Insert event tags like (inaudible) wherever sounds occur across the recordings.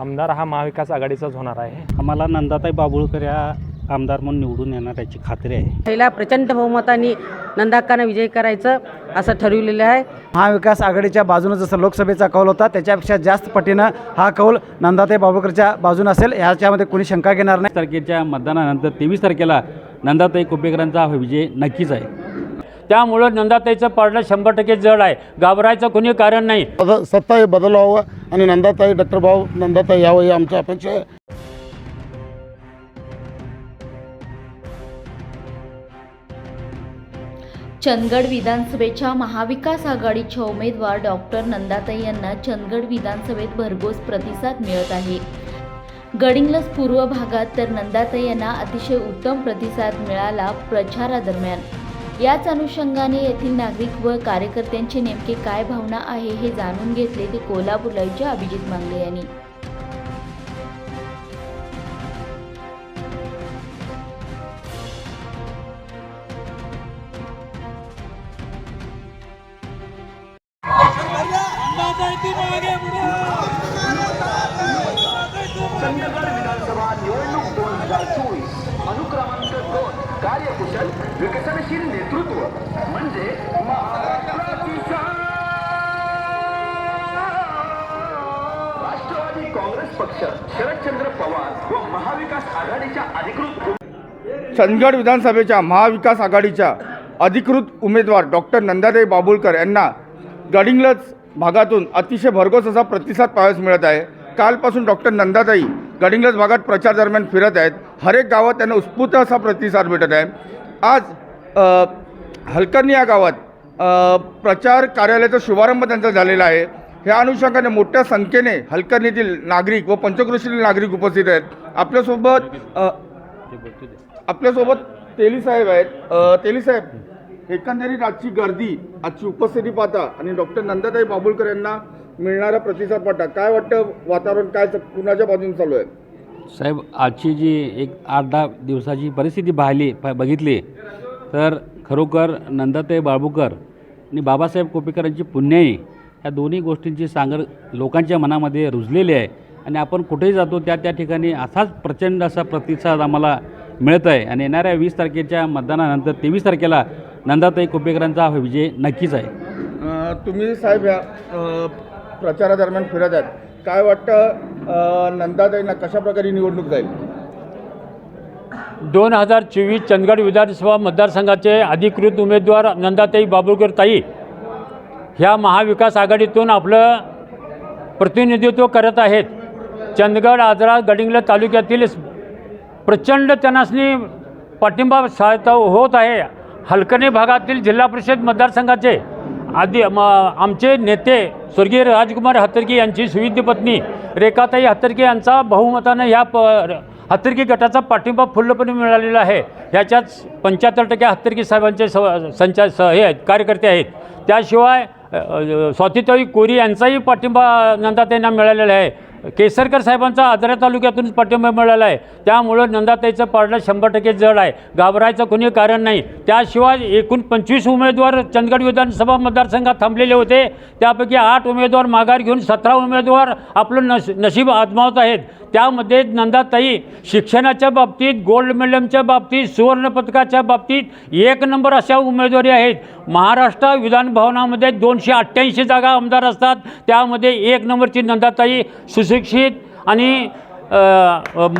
आमदार हा महाविकास आघाडीचाच होणार आहे. आम्हाला नंदाताई बाबुळकर या आमदार म्हणून निवडून येणार याची खात्री आहे. पहिला प्रचंड बहुमताने नंदाक्कानं विजय करायचं असं ठरवलेलं आहे. महाविकास आघाडीच्या बाजूनं जसं लोकसभेचा कौल होता त्याच्यापेक्षा जास्त पटीनं हा कौल नंदाताई बाबुळकरच्या बाजूने असेल ह्याच्यामध्ये कोणी शंका घेणार नाही. तारखेच्या मतदानानंतर तेवीस तारखेला नंदाताई कुपेकरांचा हा विजय नक्कीच आहे. त्यामुळं नंदाताईचं पारडं शंभर टक्के जड आहे. घाबरायचं कोणी कारण नाही. बदल सत्ता हे बदलावं आणि नंदाताई डॉक्टर भाऊ नंदाताई यावं ही आमची अपेक्षा आहे. चंदगड विधानसभेच्या महाविकास आघाडीच्या उमेदवार डॉक्टर नंदाताई यांना चंदगड विधानसभेत भरघोस प्रतिसाद मिळत आहे. गडिंग्लज पूर्व भागात तर नंदाताई यांना अतिशय उत्तम प्रतिसाद मिळाला प्रचारादरम्यान. याच अनुषंगाने येथील नागरिक व कार्यकर्त्यांचे नेमके काय भावना आहे हे जाणून घेतले ते कोल्हापूर लाईव्हच्या अभिजित मांगले यांनी. म्हणजे राष्ट्रवादी काँग्रेस पक्ष शरदचंद्र पवार व महाविकास आघाडीच्या अधिकृत चंदगड विधानसभेच्या महाविकास आघाडीच्या अधिकृत उमेदवार डॉक्टर नंदादेवी बाबुलकर यांना गडिंग्लज भागातून अतिशय भरघोस असा प्रतिसाद पाहायला मिळत आहे. कालपासून डॉक्टर नंदाताई गडिंगलज भागात प्रचार दरम्यान फिरत आहेत. हरेक गावात त्यांना उत्स्फूर्त असा प्रतिसाद भेटत आहे. आज हलकर्णी या गावात प्रचार कार्यालयाचा शुभारंभ त्यांचा झालेला आहे. ह्या अनुषंगाने मोठ्या संख्येने हलकर्णीतील नागरिक व पंचकृषीतील नागरिक उपस्थित आहेत. आपल्यासोबत आपल्यासोबत तेलीसाहेब आहेत. तेलीसाहेब एकंदरीत आजची गर्दी आजची उपस्थिती पाहता आणि डॉक्टर नंदाताई बाबुलकर यांना मिळणारा प्रतिसाद पाहता काय वाटतं? वातावरण काय कुणाच्या बाजूने चालू आहे? साहेब आजची जी एक आठ दहा दिवसाची परिस्थिती पाहिली प बघितली तर खरोखर नंदाताई बाळबुकर आणि बाबासाहेब कोपेकरांची पुण्याई या दोन्ही गोष्टींची सांगड लोकांच्या मनामध्ये रुजलेली आहे आणि आपण कुठेही जातो त्या त्या ठिकाणी असाच प्रचंड असा प्रतिसाद आम्हाला मिळत आहे आणि येणाऱ्या वीस तारखेच्या मतदानानंतर तेवीस तारखेला नंदाताई कोपेकरांचा हा विजय नक्कीच आहे. तुम्ही साहेब या प्रचारादरम्यान फिरत आहेत. काय वाटतं नंदाताईंना कशाप्रकारे निवडणूक जाईल? दोन हजार चोवीस चंदगड विधानसभा मतदारसंघाचे अधिकृत उमेदवार नंदाताई बाबुळकर ताई ह्या महाविकास आघाडीतून आपलं प्रतिनिधित्व करत आहेत. चंदगड आजरा गडिंगला तालुक्यातील प्रचंड त्यांनासनी पाठिंबा सहायता होत आहे. हलकणी भागातील जिल्हा परिषद मतदारसंघाचे आधी म आमचे नेते स्वर्गीय राजकुमार हत्तरकी यांची सुविध पत्नी रेखाताई हत्तरके यांचा बहुमतानं ह्या प हत्तरकी गटाचा पाठिंबा फुल्लपणे मिळालेला आहे. ह्याच्याच पंच्याहत्तर टक्के हत्तरकी साहेबांचे स संचा स हे आहेत कार्यकर्ते आहेत. त्याशिवाय स्वातीताई कोरी यांचाही पाठिंबा नंदा त्यांना मिळालेला आहे. केसरकर साहेबांचा आजरा तालुक्यातूनच पाठिंबा मिळाला आहे. त्यामुळं नंदाताईचं पारडं शंभर टक्के जड आहे. घाबरायचं कोणी कारण नाही. त्याशिवाय एकूण पंचवीस उमेदवार चंदगड विधानसभा मतदारसंघात थांबलेले होते. त्यापैकी आठ उमेदवार माघार घेऊन सतरा उमेदवार आपलं नश नशीब आजमावत आहेत. त्यामध्ये नंदाताई शिक्षणाच्या बाबतीत गोल्ड मेडलच्या बाबतीत सुवर्णपदकाच्या बाबतीत एक नंबर अशा उमेदवारी आहेत. महाराष्ट्र विधानभवनामध्ये दोनशे अठ्ठ्याऐंशी जागा आमदार असतात. त्यामध्ये एक नंबरची नंदाताई सुशिक्षित आणि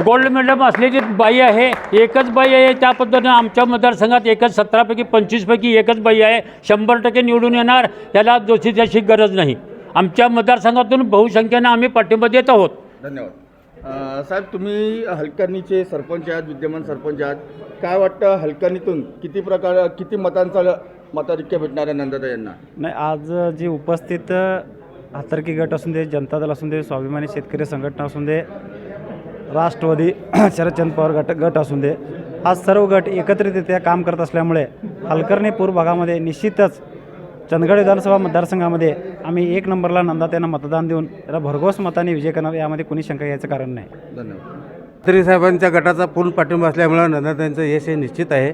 गोल्ड मेडल असलेली बाई आहे एकच बाई आहे त्या पद्धतीनं आमच्या मतदारसंघात एकच सतरापैकी पंचवीसपैकी एकच बाई आहे शंभर टक्के निवडून येणार त्याला दोषी त्याची गरज नाही. आमच्या मतदारसंघातून बहुसंख्येनं आम्ही पाठिंबा देत आहोत. धन्यवाद. साहेब तुम्ही हलकर्णीचे सरपंच आहात विद्यमान सरपंच आहात. काय वाटतं हलकर्णीतून किती प्रकार किती मतांचा मताधिक्य भेटणार आहे नंदाताई यांना? नाही आज जे उपस्थित हातर्की गट असून दे जनता दल असून दे स्वाभिमानी शेतकरी संघटना असून दे राष्ट्रवादी शरदचंद पवार गट गट असून दे हा सर्व गट एकत्रितरित्या काम करत असल्यामुळे हलकर्णी पूर्व भागामध्ये निश्चितच चंदगड विधानसभा मतदारसंघामध्ये आम्ही एक नंबरला नंदाताईंना मतदान देऊन त्याला भरघोस मताने विजय करणार यामध्ये कोणी शंका घ्यायचं कारण नाही. धन्यवाद. तरी साहेबांच्या गटाचा पूर्ण पाठिंबा असल्यामुळं नंदाताईंचं यश हे निश्चित आहे.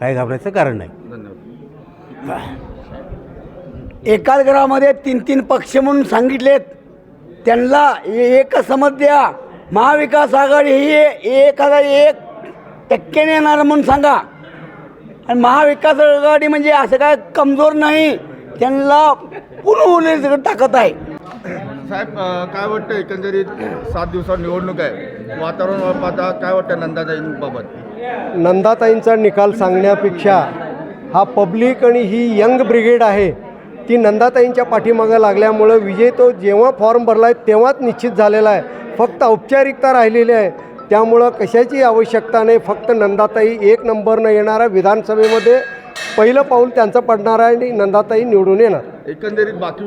काही घाबरायचं कारण नाही. धन्यवाद. एकाच घरामध्ये तीन तीन पक्ष म्हणून सांगितलेत. त्यांना एकच समज द्या. महाविकास आघाडी ही एक हजार एक टक्क्याने येणार म्हणून सांगा. आणि महाविकास आघाडी म्हणजे असं काय कमजोर नाही. त्यांना पूर्ण ताकद आहे. साहेब काय वाटतं एकंदरीत सात दिवसावर निवडणूक आहे? वातावरण पाहता काय वाटतं नंदाताईंबाबत? नंदाताईंचा निकाल सांगण्यापेक्षा हा पब्लिक आणि ही यंग ब्रिगेड आहे ती नंदाताईंच्या पाठीमागं लागल्यामुळं विजय तो जेव्हा फॉर्म भरला आहे तेव्हाच निश्चित झालेला आहे. फक्त औपचारिकता राहिलेली आहे. त्यामुळं कशाची आवश्यकता नाही. फक्त नंदाताई एक नंबरनं येणारा विधानसभेमध्ये पहिलं पाऊल त्यांचं पडणार आहे आणि नंदाताई निवडून येणार. एकंदरीत बाकी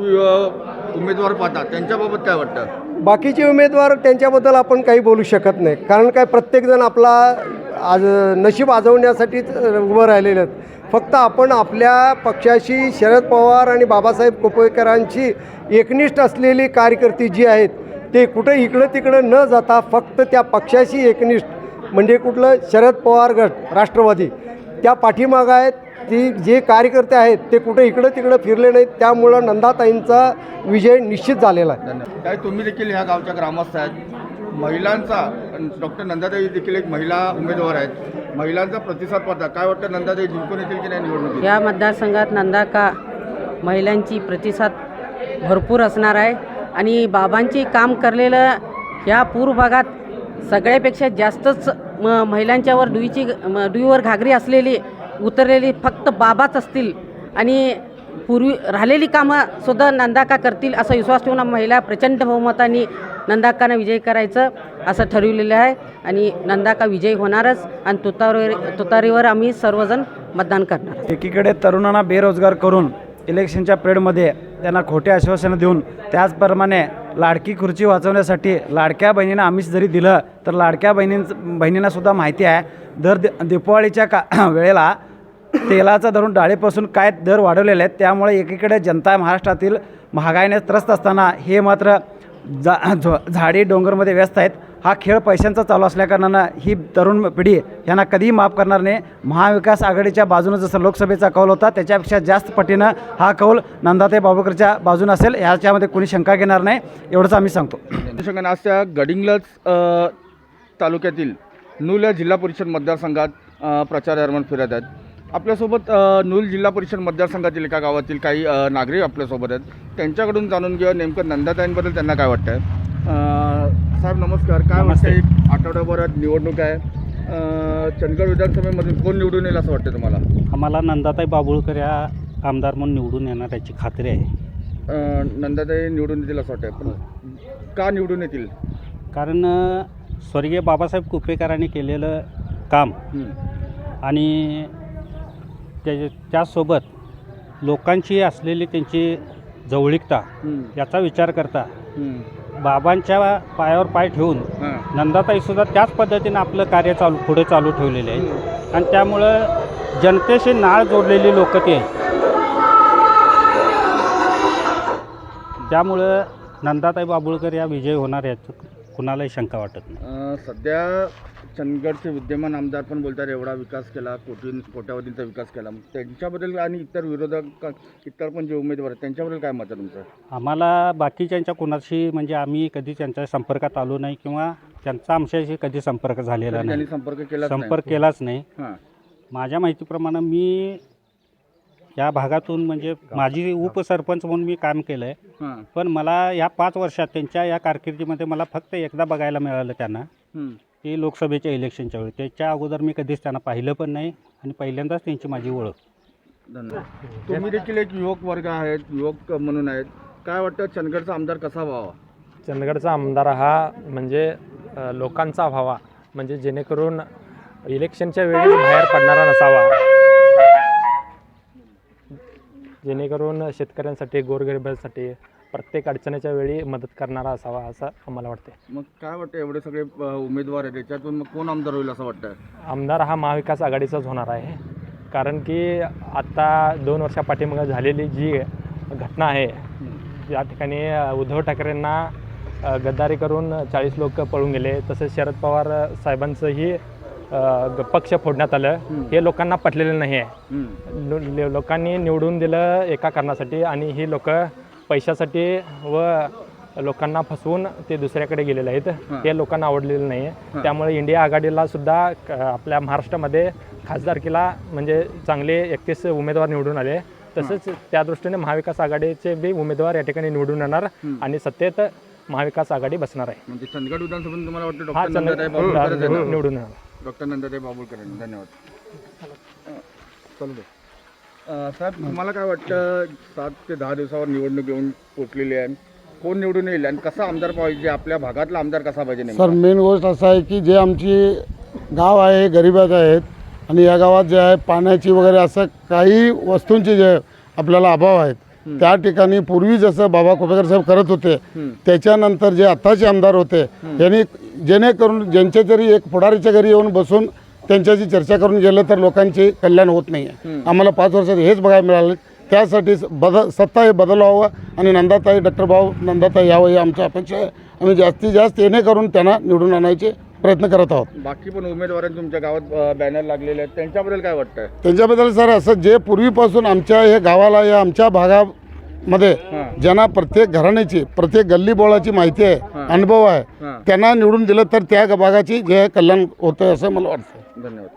उमेदवार पाहता त्यांच्याबाबत काय वाटतं? बाकीचे उमेदवार त्यांच्याबद्दल आपण काही बोलू शकत नाही. कारण काय प्रत्येकजण आपला आज नशीब आजवण्यासाठीच उभं राहिलेले आहेत. फक्त आपण आपल्या पक्षाशी शरद पवार आणि बाबासाहेब कुपेकरांची एकनिष्ठ असलेली कार्यकर्ती जी आहेत ते कुठं इकडं तिकडं न जाता फक्त त्या पक्षाशी एकनिष्ठ म्हणजे कुठलं शरद पवार गट राष्ट्रवादी त्या पाठीमागं आहेत ती जे कार्यकर्ते आहेत ते कुठं इकडं तिकडं फिरले नाहीत त्यामुळं नंदाताईंचा विजय निश्चित झालेला आहे. काय तुम्ही देखील ह्या गावच्या ग्रामस्थ आहेत? महिलांचा डॉक्टर नंदाताई देखील एक महिला उमेदवार आहेत. महिलांचा प्रतिसाद पाहता काय वाटतं? नंदाताई जिंकून येतील की नाही निवडणूक या मतदारसंघात नंदाका महिलांची प्रतिसाद भरपूर असणार आहे आणि बाबांची काम करलेलं ह्या पूर्व भागात सगळ्यापेक्षा जास्तच म महिलांच्यावर डुईची डुईवर घागरी असलेली उतरलेली फक्त बाबाच असतील आणि पूर्वी राहिलेली कामं सुद्धा नंदाका करतील असा विश्वास ठेवून महिला प्रचंड बहुमताने नंदाकांना विजय करायचं. असं ठरविलेलं आहे. आणि नंदाका विजय होणारच आणि तुतारी तुतारीवर आम्ही सर्वजण मतदान करणार. एकीकडे तरुणांना बेरोजगार करून इलेक्शनच्या पिरियडमध्ये त्यांना खोटे आश्वासनं देऊन त्याचप्रमाणे लाडकी खुर्ची वाचवण्यासाठी लाडक्या बहिणींना आम्हीच जरी दिलं तर लाडक्या बहिणींचं बहिणींनासुद्धा माहिती आहे. दर दि का (clears throat) वेळेला तेलाचा धरून डाळीपासून काय दर वाढवलेले आहेत त्यामुळे एकीकडे जनता महाराष्ट्रातील महागाईने त्रस्त असताना हे मात्र जा झो झाडी डोंगरमध्ये व्यस्त आहेत. हा खेळ पैशांचा चालू असल्याकारणानं ही तरुण पिढी यांना कधीही माफ करणार नाही. महाविकास आघाडीच्या बाजूनं जसं लोकसभेचा कौल होता त्याच्यापेक्षा जास्त पटीनं हा कौल नंदाताई बाबूकरच्या बाजूनं असेल. याच्यामध्ये कोणी शंका घेणार नाही एवढंच आम्ही सांगतो. अनुषंगाने आज त्या तालुक्यातील नूल या जिल्हा परिषद मतदारसंघात प्रचार दरम्यान फिरत आहेत. आपल्यासोबत नूल जिल्हा परिषद मतदारसंघातील एका गावातील काही नागरिक आपल्यासोबत आहेत. त्यांच्याकडून जाणून घेऊया नेमकं नंदाताईंबद्दल त्यांना काय वाटतं साहेब नमस्कार. काय वाटतं एक आठवड्याभरात निवडणूक आहे. चंदगड विधानसभेमधून कोण निवडून येईल असं वाटतं तुम्हाला? आम्हाला नंदाताई बाबुळकर या आमदार म्हणून निवडून येणार याची खात्री आहे. नंदाताई निवडून येतील असं वाटतं पण का निवडून येतील? कारण स्वर्गीय बाबासाहेब कुपेकरांनी केलेलं काम. आणि त्या त्याचसोबत लोकांची असलेली त्यांची जवळीकता. याचा विचार करता. बाबांच्या पायावर पाय ठेवून हां. नंदाताईसुद्धा त्याच पद्धतीनं आपलं कार्य चालू पुढे चालू ठेवलेले आहे आणि त्यामुळं जनतेशी नाळ जोडलेली लोक ती त्यामुळं नंदाताई बाबुळकर या विजय होणार याचं कुणालाही शंका वाटत नाही. अ, सध्या चंदगडचे विद्यमान आमदार पण बोलतात एवढा विकास केला कोटी कोट्यावधींचा विकास केला. मग त्यांच्याबद्दल आणि इतर विरोधक इतर पण जे उमेदवार आहेत त्यांच्याबद्दल काय मत आहे तुमचं? आम्हाला बाकीच्यांच्या कुणाशी म्हणजे आम्ही कधी त्यांच्या संपर्कात आलो नाही किंवा त्यांचा आमच्याशी कधी संपर्क झालेला त्यांनी नाही. संपर्क केला संपर्क केलाच नाही. हां. माझ्या माहितीप्रमाणे मी या भागातून म्हणजे माझी उपसरपंच म्हणून मी काम केलं आहे हां. पण मला या पाच वर्षात त्यांच्या या कारकिर्दीमध्ये मला फक्त एकदा बघायला मिळालं त्यांना. हं. ते लोकसभेच्या इलेक्शनच्या वेळी. त्याच्या अगोदर मी कधीच त्यांना पाहिलं पण नाही आणि पहिल्यांदाच त्यांची माझी ओळख. धन्यवाद. तुम्ही देखील एक युवक वर्ग आहेत युवक म्हणून आहेत. काय वाटतं चंदगडचा आमदार कसा व्हावा? चंदगडचा आमदार हा म्हणजे अ, लोकांचा व्हावा. म्हणजे जेणेकरून इलेक्शनच्या वेळी बाहेर पडणारा नसावा. जेणेकरून शेतकऱ्यांसाठी गोरगरिबांसाठी प्रत्येक अडचणीच्या वेळी मदत करणारा असावा असं आम्हाला वाटते मग काय वाटतं एवढे सगळे अ, उमेदवार आहेत त्याच्यातून मग कोण आमदार होईल असं वाटतं आमदार हा महाविकास आघाडीचाच होणार आहे. कारण की आत्ता दोन वर्षा पाठीमागं झालेली जी घटना आहे या ठिकाणी अ, उद्धव ठाकरेंना अ, गद्दारी करून चाळीस लोक पळून गेले. तसेच शरद पवार साहेबांचंही पक्ष फोडण्यात आलं. हे लोकांना पटलेलं नाही आहे. लोकांनी निवडून दिलं एका कारणासाठी आणि ही लोक पैशासाठी व लोकांना फसवून ते दुसऱ्याकडे गेलेले आहेत. हां. हे लोकांना आवडलेलं नाही. आहे. त्यामुळे इंडिया आघाडीला सुद्धा आपल्या महाराष्ट्रामध्ये खासदारकीला म्हणजे चांगले एकतीस उमेदवार निवडून आले. तसंच त्या दृष्टीने महाविकास आघाडीचे बी उमेदवार या ठिकाणी निवडून येणार आणि सत्तेत महाविकास आघाडी बसणार आहे. म्हणजे चंदगड विधानसभेतून तुम्हाला वाटतं? निवडून येणार. डॉक्टर नंदाताई बाबुळकर. धन्यवाद. चालू दे. साहेब तुम्हाला काय वाटतं सात ते दहा दिवसावर निवडणूक येऊन पोचलेली आहे. कोण निवडून येईल आणि कसा आमदार पाहिजे आपल्या भागातला आमदार कसा पाहिजे? सर मेन गोष्ट असं आहे की जे आमची गाव आहे हे गरिबात आहेत आणि या गावात जे आहे पाण्याची वगैरे असं काही वस्तूंचे जे आपल्याला अभाव आहेत त्या ठिकाणी पूर्वी जसं बाबा कोपेकर साहेब करत होते त्याच्यानंतर जे आत्ताचे आमदार होते यांनी जेणेकरून ज्यांच्या तरी एक पुढारीच्या घरी येऊन बसून त्यांच्याशी चर्चा करून गेलं तर लोकांचे कल्याण होत नाही आहे आम्हाला पाच वर्षात हेच बघायला मिळालं. त्यासाठी बदल सत्ता हे बदलावं आणि नंदाताई डॉक्टर भाऊ नंदाताई यावं ही आमची अपेक्षा आहे. आम्ही जास्तीत जास्त येणे करून त्यांना निवडून आणायचे प्रयत्न करत आहोत. बाकी पण उमेदवारांनी तुमच्या गावात बॅनर लागलेले आहेत. त्यांच्याबद्दल काय वाटतंय? त्यांच्याबद्दल सर असं जे पूर्वीपासून आमच्या हे गावाला या आमच्या भागामध्ये ज्यांना प्रत्येक घराण्याची प्रत्येक गल्ली बोळाची माहिती आहे अनुभव आहे त्यांना निवडून दिलं तर त्या भागाची जे कल्याण होतं असं मला वाटतं. धन्यवाद.